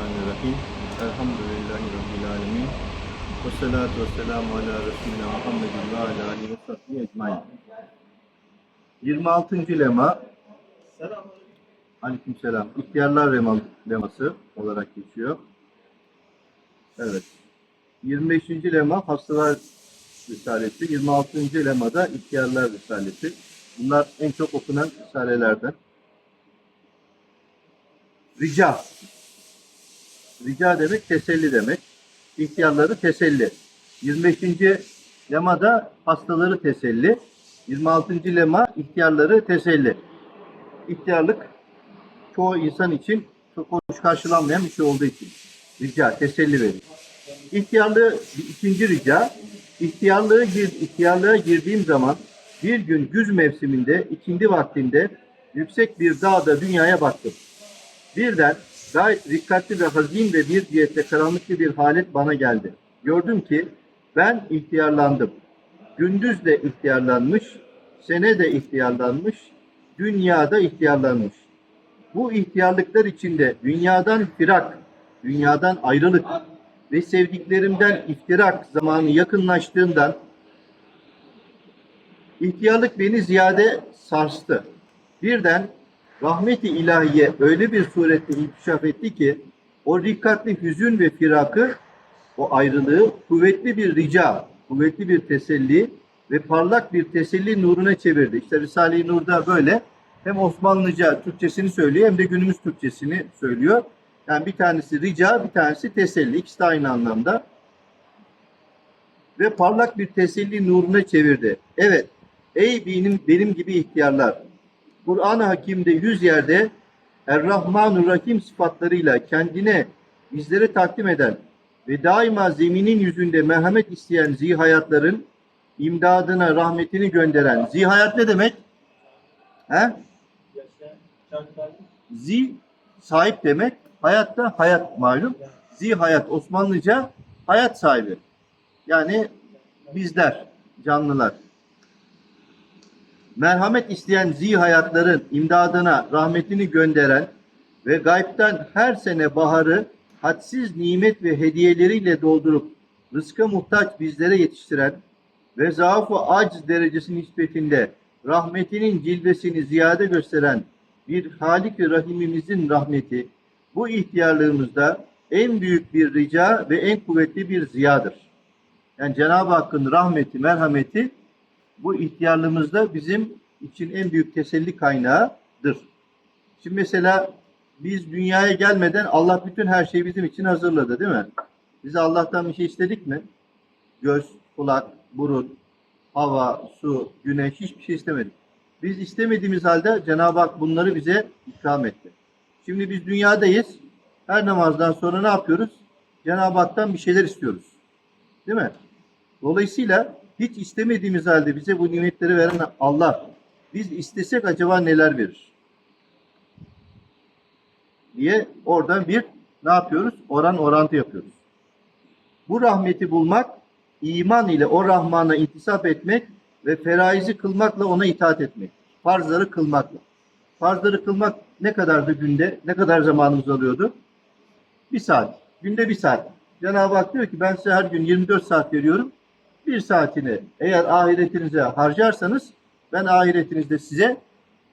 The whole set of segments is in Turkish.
Bismillahirrahmanirrahim. Elhamdülillahi Rabbil alemin. Ve salatu ve selamu ala Resulina Muhammedin ve ala alihi ve sahbihi ecmain. 26. lema Aleyküm selam. İhtiyarlar lema- leması olarak geçiyor. Evet. 25. lema Hastalar Risalesi. 26. lemada İhtiyarlar Risalesi. Bunlar en çok okunan risalelerden. Rica. Rica demek teselli demek. İhtiyarları teselli. 25. lemada hastaları teselli. 26. lema ihtiyarları teselli. İhtiyarlık çoğu insan için çok hoş karşılanmayan bir şey olduğu için. Rica, teselli verir. İhtiyarlığı ikinci rica. İhtiyarlığı ihtiyarlığa girdiğim zaman bir gün güz mevsiminde ikindi vaktinde yüksek bir dağda dünyaya baktım. Birden gayet dikkatli ve hazin ve bir cihette karanlıklı bir halet bana geldi. Gördüm ki ben ihtiyarlandım. Gündüz de ihtiyarlanmış, sene de ihtiyarlanmış, dünyada ihtiyarlanmış. Bu ihtiyarlıklar içinde dünyadan firak, dünyadan ayrılık ve sevdiklerimden iftirak zamanı yakınlaştığından ihtiyarlık beni ziyade sarstı. Birden rahmeti ilahiye öyle bir surette inkişaf etti ki o dikkatli hüzün ve firakı, o ayrılığı kuvvetli bir rica, kuvvetli bir teselli ve parlak bir teselli nuruna çevirdi. İşte Risale-i Nur'da böyle hem Osmanlıca Türkçesini söylüyor hem de günümüz Türkçesini söylüyor. Yani bir tanesi rica, bir tanesi teselli. İkisi de aynı anlamda. Ve parlak bir teselli nuruna çevirdi. Evet, ey benim, benim gibi ihtiyarlar, Kur'an-ı Hakim'de yüz yerde Er-Rahmanur Rahim sıfatlarıyla kendine bizlere takdim eden ve daima zeminin yüzünde merhamet isteyen zihayatların imdadına rahmetini gönderen. Zihayat ne demek? He? Zi sahip demek. Hayatta hayat malum. Zihayat Osmanlıca hayat sahibi. Yani bizler, canlılar merhamet isteyen zihayatların imdadına rahmetini gönderen ve gaybden her sene baharı hadsiz nimet ve hediyeleriyle doldurup rızka muhtaç bizlere yetiştiren ve zaafı aciz derecesi nispetinde rahmetinin cilvesini ziyade gösteren bir Halik-i Rahimimizin rahmeti bu ihtiyarlığımızda en büyük bir rica ve en kuvvetli bir ziyadır. Yani Cenab-ı Hakk'ın rahmeti, merhameti bu ihtiyarlığımızda bizim için en büyük teselli kaynağıdır. Şimdi mesela biz dünyaya gelmeden Allah bütün her şeyi bizim için hazırladı değil mi? Biz Allah'tan bir şey istedik mi? Göz, kulak, burun, hava, su, güneş hiçbir şey istemedik. Biz istemediğimiz halde Cenab-ı Hak bunları bize ikram etti. Şimdi biz dünyadayız. Her namazdan sonra ne yapıyoruz? Cenab-ı Hak'tan bir şeyler istiyoruz. Değil mi? Dolayısıyla hiç istemediğimiz halde bize bu nimetleri veren Allah biz istesek acaba neler verir? diye oradan bir ne yapıyoruz? Oran orantı yapıyoruz. Bu rahmeti bulmak, iman ile o Rahman'a intisap etmek ve feraizi kılmakla ona itaat etmek. Farzları kılmakla. Farzları kılmak ne kadardı günde? Ne kadar zamanımız alıyordu? Bir saat. Günde bir saat. Cenab-ı Hak diyor ki ben size her gün 24 saat veriyorum. Bir saatini eğer ahiretinize harcarsanız ben ahiretinizde size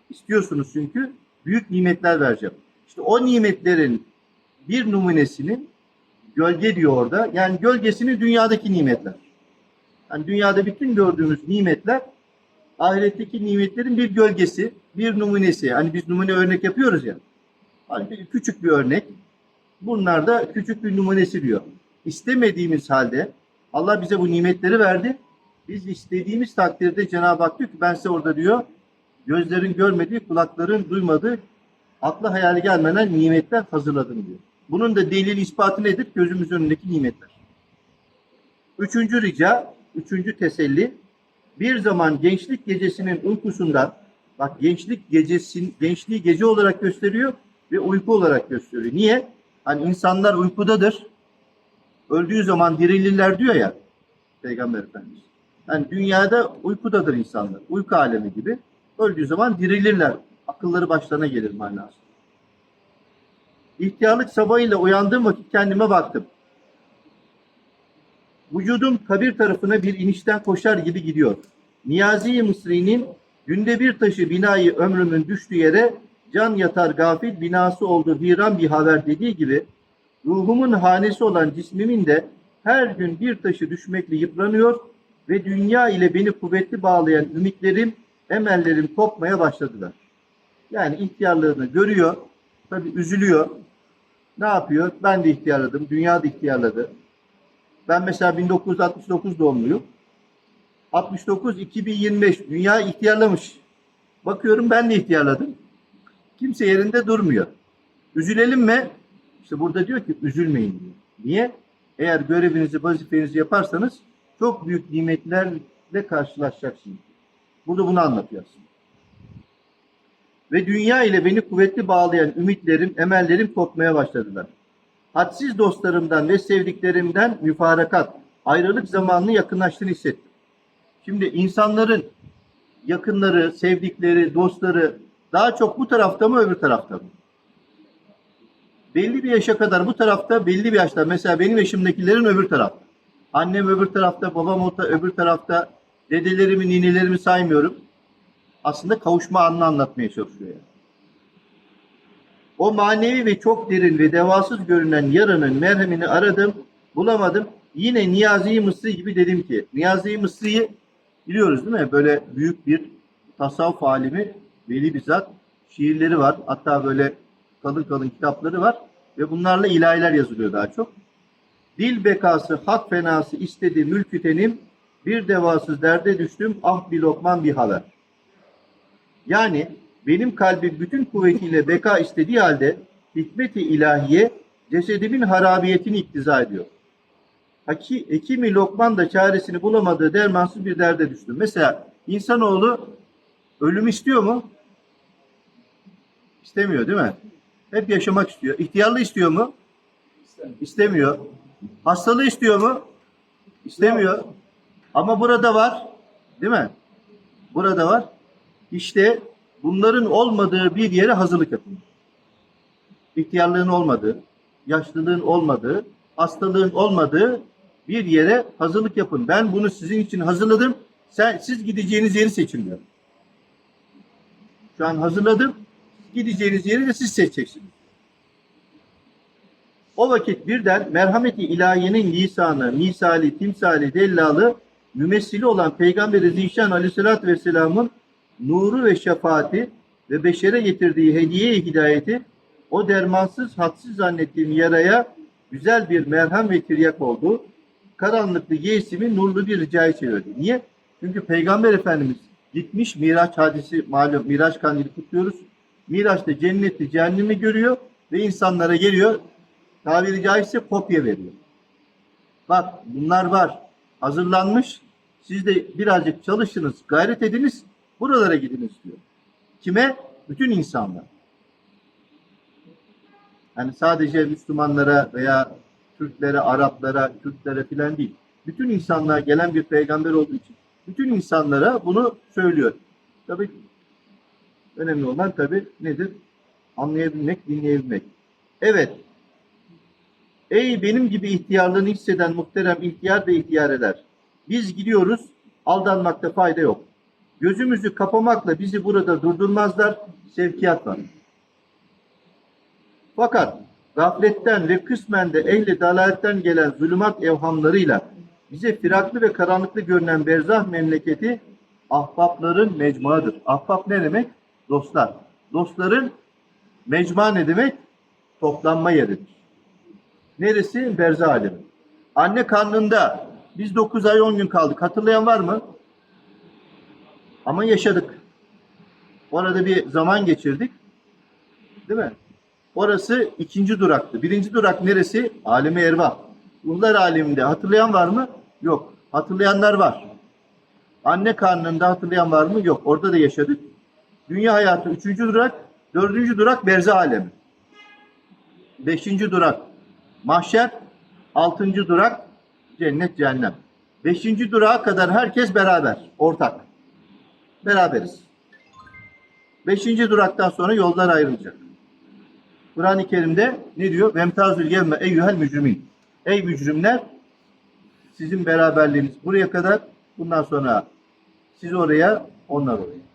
istiyorsunuz çünkü büyük nimetler vereceğim. İşte o nimetlerin bir numunesinin gölge diyor orada. Yani gölgesini dünyadaki nimetler. Yani dünyada bütün gördüğümüz nimetler ahiretteki nimetlerin bir gölgesi, bir numunesi. Hani biz numune örnek yapıyoruz ya. Hani bir, küçük bir örnek. Bunlar da küçük bir numunesi diyor. İstemediğimiz halde Allah bize bu nimetleri verdi. Biz istediğimiz takdirde Cenab-ı Hak diyor ki ben size orada diyor gözlerin görmediği, kulakların duymadığı, akla hayali gelmeden nimetler hazırladım diyor. Bunun da delil ispatı nedir? Gözümüz önündeki nimetler. Üçüncü rica, üçüncü teselli. Bir zaman gençlik gecesinin uykusundan, bak gençlik gecesin, gençliği gece olarak gösteriyor ve uyku olarak gösteriyor. Niye? Hani insanlar uykudadır. Öldüğü zaman dirilirler diyor ya Peygamber Efendimiz. Yani dünyada uykudadır insanlar. Uyku alemi gibi. Öldüğü zaman dirilirler. Akılları başlarına gelir manası. İhtiyarlık sabahıyla uyandığım vakit kendime baktım. Vücudum kabir tarafına bir inişten koşar gibi gidiyor. Niyazi Mısri'nin günde bir taşı binayı ömrümün düştüğü yere can yatar gafil binası oldu viran bir haber dediği gibi ruhumun hanesi olan cismimin de her gün bir taşı düşmekle yıpranıyor ve dünya ile beni kuvvetli bağlayan ümitlerim, emellerim kopmaya başladılar. Yani ihtiyarlığını görüyor, tabii üzülüyor. Ne yapıyor? Ben de ihtiyarladım, dünya da ihtiyarladı. Ben mesela 1969 doğumluyum. 69 2025 dünya ihtiyarlamış. Bakıyorum ben de ihtiyarladım. Kimse yerinde durmuyor. Üzülelim mi? İşte burada diyor ki üzülmeyin diyor. Niye? Eğer görevinizi, vazifenizi yaparsanız çok büyük nimetlerle karşılaşacaksınız. Burada bunu anlatıyor aslında. Ve dünya ile beni kuvvetli bağlayan ümitlerim, emellerim kopmaya başladılar. Hadsiz dostlarımdan ve sevdiklerimden müfarakat, ayrılık zamanını yakınlaştığını hissettim. Şimdi insanların yakınları, sevdikleri, dostları daha çok bu tarafta mı öbür tarafta mı? Belli bir yaşa kadar bu tarafta, belli bir yaşta mesela benim yaşımdakilerin öbür tarafta. Annem öbür tarafta, babam o ta- öbür tarafta, dedelerimi, ninelerimi saymıyorum. Aslında kavuşma anını anlatmaya çalışıyor yani. O manevi ve çok derin ve devasız görünen yaranın merhemini aradım, bulamadım. Yine Niyazi Mısri gibi dedim ki, Niyazi Mısri'yi biliyoruz değil mi? Böyle büyük bir tasavvuf alimi, veli bir zat. Şiirleri var. Hatta böyle kalın kalın kitapları var. Ve bunlarla ilahiler yazılıyor daha çok. Dil bekası, hak fenası istedi mülkütenim, bir devasız derde düştüm, ah bir lokman bir haber. Yani benim kalbim bütün kuvvetiyle beka istediği halde hikmeti ilahiye cesedimin harabiyetini iktiza ediyor. Haki, hekimi Lokman da çaresini bulamadığı dermansız bir derde düştü. Mesela insanoğlu ölüm istiyor mu? İstemiyor değil mi? Hep yaşamak istiyor. İhtiyarlı istiyor mu? İstemiyor. Hastalığı istiyor mu? İstemiyor. Ama burada var. Değil mi? Burada var. İşte bunların olmadığı bir yere hazırlık yapın. İhtiyarlığın olmadığı, yaşlılığın olmadığı, hastalığın olmadığı bir yere hazırlık yapın. Ben bunu sizin için hazırladım. Sen siz gideceğiniz yeri seçin diyor. Şu an hazırladım. Gideceğiniz yeri de siz seçeceksiniz. O vakit birden merhameti ilahiyenin lisanı, misali, timsali, dellalı, mümessili olan Peygamber-i Zişan aleyhissalatü vesselamın nuru ve şefaati ve beşere getirdiği hediye hidayeti o dermansız, hadsiz zannettiğim yaraya güzel bir merhem ve tiryak oldu. Karanlıklı yeğsimi nurlu bir ricayı çevirdi. Niye? Çünkü Peygamber Efendimiz gitmiş Miraç hadisi malum Miraç kandili kutluyoruz. Miraç'ta cenneti cehennemi görüyor ve insanlara geliyor tabiri caizse kopya veriyor. Bak bunlar var. Hazırlanmış. Siz de birazcık çalışınız, gayret ediniz. Buralara gidiniz diyor. Kime? Bütün insanlar. Yani sadece Müslümanlara veya Türklere, Araplara, Kürtlere filan değil. Bütün insanlığa gelen bir peygamber olduğu için bütün insanlara bunu söylüyor. Tabii önemli olan tabii nedir? Anlayabilmek, dinleyebilmek. Evet. Ey benim gibi ihtiyarlığını hisseden muhterem ihtiyar ve ihtiyareler. Biz gidiyoruz, aldanmakta fayda yok. Gözümüzü kapamakla bizi burada durdurmazlar, sevkiyat var. Fakat gafletten ve kısmen de ehli dalaletten gelen zulümat evhamlarıyla bize firaklı ve karanlıklı görünen berzah memleketi ahbapların mecmuadır. Ahbap ne demek? Dostlar. Dostların mecmua ne demek? Toplanma yeridir. Neresi? Berzah alemi. Anne karnında biz 9 ay 10 gün kaldık. Hatırlayan var mı? Ama yaşadık. Orada bir zaman geçirdik. Değil mi? Orası ikinci duraktı. Birinci durak neresi? Alemi Ervah. Ruhlar aleminde hatırlayan var mı? Yok. Hatırlayanlar var. Anne karnında hatırlayan var mı? Yok. Orada da yaşadık. Dünya hayatı üçüncü durak. Dördüncü durak berzah alemi. Beşinci durak mahşer. Altıncı durak cennet cehennem. Beşinci durağa kadar herkes beraber. Ortak. Beraberiz. Beşinci duraktan sonra yollar ayrılacak. Kur'an-ı Kerim'de ne diyor? Vemtazül yevme eyyuhel mücrimin. Ey mücrimler sizin beraberliğiniz buraya kadar bundan sonra siz oraya onlar oraya.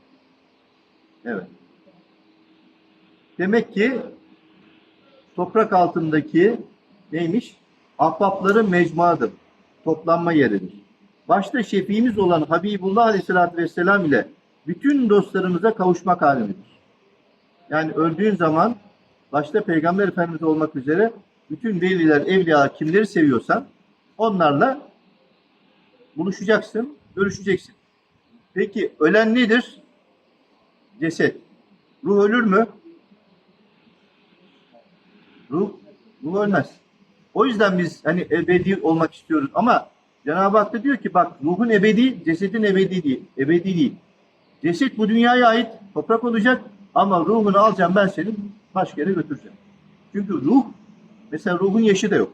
Evet. Demek ki toprak altındaki neymiş? Ahbapların mecmuadır. Toplanma yeridir. Başta şefiimiz olan Habibullah Aleyhisselatü Vesselam ile bütün dostlarımıza kavuşmak halimidir. Yani öldüğün zaman başta Peygamber Efendimiz olmak üzere bütün veliler, evliya kimleri seviyorsan onlarla buluşacaksın, görüşeceksin. Peki ölen nedir? Ceset. Ruh ölür mü? Ruh, ruh ölmez. O yüzden biz hani ebedi olmak istiyoruz ama Cenab-ı Hak da diyor ki bak ruhun ebedi, cesedin ebedi değil. Ebedi değil. Ceset bu dünyaya ait toprak olacak ama ruhunu alacağım ben senin başka yere götüreceğim. Çünkü ruh, mesela ruhun yaşı da yok.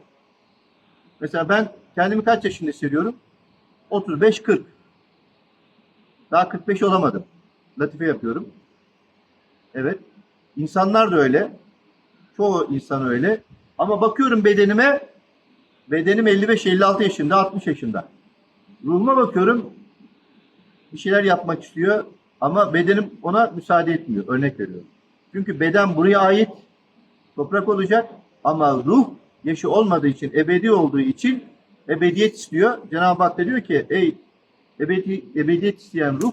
Mesela ben kendimi kaç yaşında hissediyorum? 35-40. Daha 45 olamadım. Latife yapıyorum. Evet. İnsanlar da öyle. Çoğu insan öyle. Ama bakıyorum bedenime, bedenim 55-56 yaşında, 60 yaşında. Ruhuma bakıyorum, bir şeyler yapmak istiyor ama bedenim ona müsaade etmiyor. Örnek veriyorum. Çünkü beden buraya ait, toprak olacak ama ruh yaşı olmadığı için, ebedi olduğu için ebediyet istiyor. Cenab-ı Hak da diyor ki, ey ebedi, ebediyet isteyen ruh,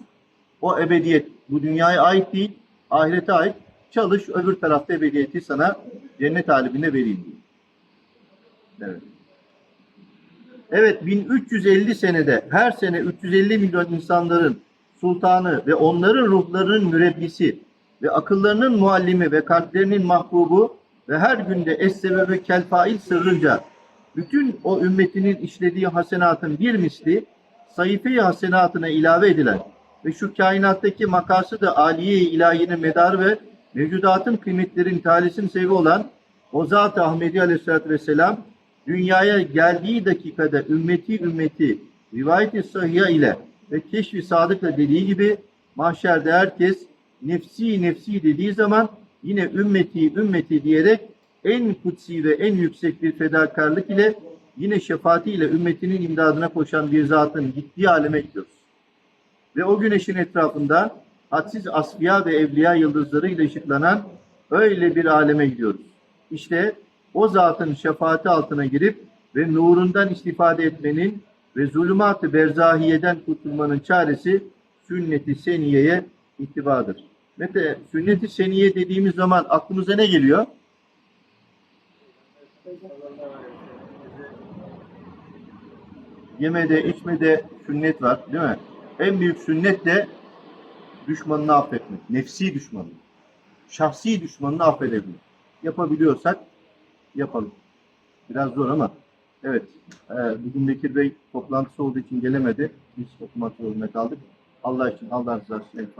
o ebediyet bu dünyaya ait değil, ahirete ait. Çalış, öbür tarafta ebediyeti sana cennet alemine vereyim diyor. Evet. Evet 1350 senede her sene 350 milyon insanların sultanı ve onların ruhlarının mürebbisi ve akıllarının muallimi ve kalplerinin mahbubu ve her günde es-sebebe ve kelfail sırrınca bütün o ümmetinin işlediği hasenatın bir misli sayfeyi hasenatına ilave edilen ve şu kainattaki makası da aliye ilahinin medarı ve mevcudatın kıymetlerin talisin sebebi olan o Zat-ı Ahmedi Aleyhisselatü Vesselam dünyaya geldiği dakikada ümmeti ümmeti rivayet-i sahiha ile ve keşfi sadıkla dediği gibi mahşerde herkes nefsi nefsi dediği zaman yine ümmeti ümmeti diyerek en kutsi ve en yüksek bir fedakarlık ile yine şefaatiyle ümmetinin imdadına koşan bir zatın gittiği aleme gidiyoruz. Ve o güneşin etrafında hadsiz asfiya ve evliya yıldızlarıyla ışıklanan öyle bir aleme gidiyoruz. İşte o zatın şefaati altına girip ve nurundan istifade etmenin ve zulümat-ı berzahiyeden kurtulmanın çaresi sünnet-i seniyeye ittibadır. Mete, sünnet-i seniye dediğimiz zaman aklımıza ne geliyor? Yemede, içmede sünnet var değil mi? En büyük sünnet de düşmanını affetmek. Nefsi düşmanını. Şahsi düşmanını affedebilmek. Yapabiliyorsak yapalım. Biraz zor ama evet. E, bugün Bekir Bey toplantısı olduğu için gelemedi. Biz okumak zorunda kaldık. Allah için Allah rızası için.